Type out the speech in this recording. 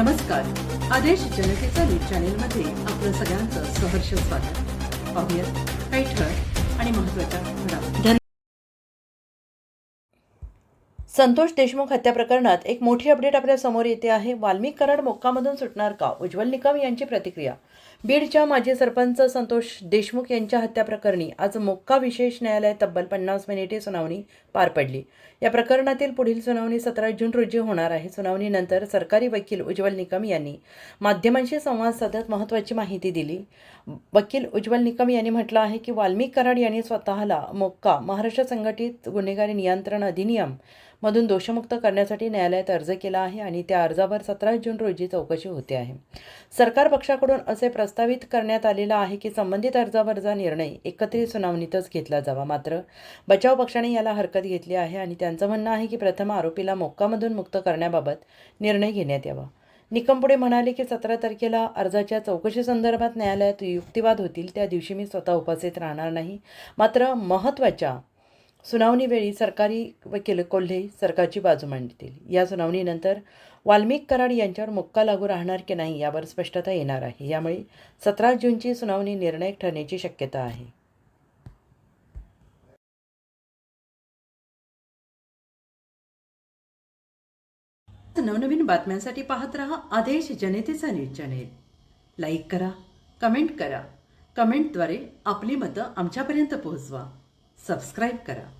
नमस्कार. आदेश जनतेचा न्यूज चॅनेलमध्ये आपलं सगळ्यांचं सहर्ष स्वागत. पाहूयात काही ठळक आणि महत्त्वाच्या घडामोडी. संतोष देशमुख हत्या प्रकरणात एक मोठी अपडेट आपल्यासमोर येते आहे. वाल्मिक कराड मोक्कामधून सुटणार का? उज्ज्वल निकम यांची प्रतिक्रिया. बीडच्या माजी सरपंच संतोष देशमुख यांच्या हत्या प्रकरणी आज मोक्का विशेष न्यायालयात तब्बल पन्नास मिनिटे सुनावणी पार पडली. या प्रकरणातील पुढील सुनावणी सतरा जून रोजी होणार आहे. सुनावणीनंतर सरकारी वकील उज्ज्वल निकम यांनी माध्यमांशी संवाद साधत महत्त्वाची माहिती दिली. वकील उज्ज्वल निकम यांनी म्हटलं आहे की वाल्मिक कराड यांनी स्वतःला मोक्का महाराष्ट्र संघटित गुन्हेगारी नियंत्रण अधिनियम मधून दोषमुक्त करण्यासाठी न्यायालयात अर्ज केला आहे आणि त्या अर्जावर सतरा जून रोजी चौकशी होते आहे. सरकार पक्षाकडून असे प्रस्तावित करण्यात आलेलं आहे की संबंधित अर्जावरचा निर्णय एकत्रित सुनावणीतच घेतला जावा. मात्र बचाव पक्षाने याला हरकत घेतली आहे आणि त्यांचं म्हणणं आहे की प्रथम आरोपीला मोक्कामधून मुक्त करण्याबाबत निर्णय घेण्यात यावा. निकम पुढे म्हणाले की सतरा तारखेला अर्जाच्या चौकशी संदर्भात न्यायालयात युक्तिवाद होतील. त्या दिवशी मी स्वतः उपस्थित राहणार नाही. मात्र महत्त्वाच्या सुनावणीवेळी सरकारी वकील कोल्हे सरकारची बाजू मांडतील. या सुनावणीनंतर वाल्मिक कराड यांच्यावर मुक्का लागू राहणार की नाही यावर स्पष्टता येणार आहे. यामुळे सतरा जूनची सुनावणी निर्णायक ठरण्याची शक्यता आहे. नवनवीन बातम्यांसाठी पाहत रहा आदेश जनतेचा न्यूज चॅनेल. लाईक करा कमेंट करा. कमेंटद्वारे आपली मतं आमच्यापर्यंत पोहोचवा. सबस्क्राईब करा.